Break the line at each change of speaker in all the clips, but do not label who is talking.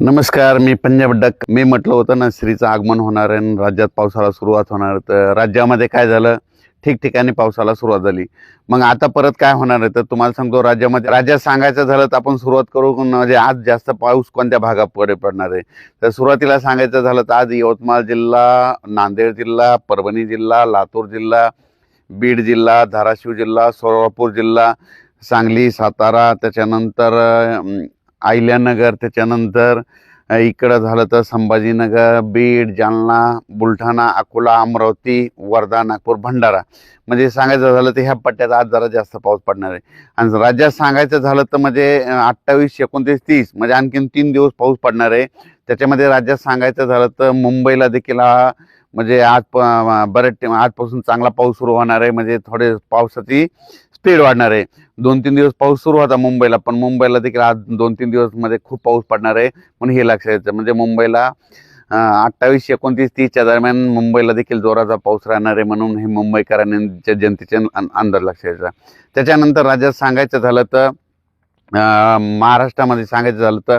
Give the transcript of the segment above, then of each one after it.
नमस्कार मी पंजाब डक. मी म्हटलं होतं ना श्रीचं आगमन होणार आहे आणि राज्यात पावसाला सुरुवात होणार. तर राज्यामध्ये काय झालं? ठिकठिकाणी पावसाला सुरुवात झाली. मग आता परत काय होणार आहे? तर तुम्हाला सांगतो राज्यामध्ये राज्यात सांगायचं झालं तर आपण सुरुवात करू. म्हणजे आज जास्त पाऊस कोणत्या भागाकडे पडणार आहे? तर सुरुवातीला सांगायचं झालं तर आज यवतमाळ जिल्हा नांदेड जिल्हा परभणी जिल्हा लातूर जिल्हा बीड जिल्हा धाराशिव जिल्हा सोलापूर जिल्हा सांगली सातारा त्याच्यानंतर आयल्यानगर अहिल्यानगर त्याच्यानंतर इकडं झालं तर संभाजीनगर बीड जालना बुलढाणा अकोला अमरावती वर्धा नागपूर भंडारा. म्हणजे सांगायचं झालं तर ह्या पट्ट्यात आज जरा जास्त पाऊस पडणार आहे. आणि राज्यात सांगायचं झालं तर म्हणजे अठ्ठावीस एकोणतीस तीस म्हणजे आणखीन तीन दिवस पाऊस पडणार आहे. त्याच्यामध्ये राज्यात सांगायचं झालं तर मुंबईला देखील हा म्हणजे आज प- बरेच टे- आजपासून चांगला पाऊस सुरू होणार आहे. म्हणजे थोडे पावसाची स्पीड वाढणार आहे. दोन तीन दिवस पाऊस सुरू होता मुंबईला पण मुंबईला देखील आज दोन तीन दिवसमध्ये खूप पाऊस पडणार आहे म्हणून हे लक्षात यायचं म्हणजे मुंबईला अठ्ठावीस एकोणतीस तीसच्या दरम्यान मुंबईला देखील जोराचा पाऊस राहणार आहे म्हणून हे मुंबईकरांच्या जनतेचे अंदाज लक्षात यायचा त्याच्यानंतर राज्यात सांगायचं झालं तर महाराष्ट्रामध्ये सांगायचं झालं तर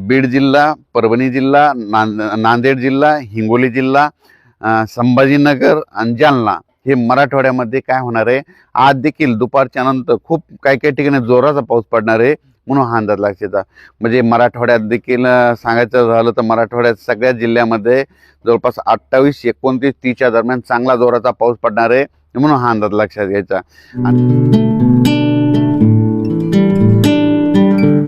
बीड जिल्हा परभणी जिल्हा नांद नांदेड जिल्हा हिंगोली जिल्हा संभाजीनगर आणि जालना हे मराठवाड्यामध्ये काय होणार आहे? आज देखील दुपारच्या नंतर खूप काही काही ठिकाणी जोराचा पाऊस पडणार आहे म्हणून हा अंदाज लक्षात म्हणजे मराठवाड्यात देखील सांगायचं झालं तर मराठवाड्यात सगळ्या जिल्ह्यामध्ये जवळपास अठ्ठावीस एकोणतीस तीसच्या दरम्यान चांगला जोराचा पाऊस पडणार आहे म्हणून हा अंदाज लक्षात घ्यायचा.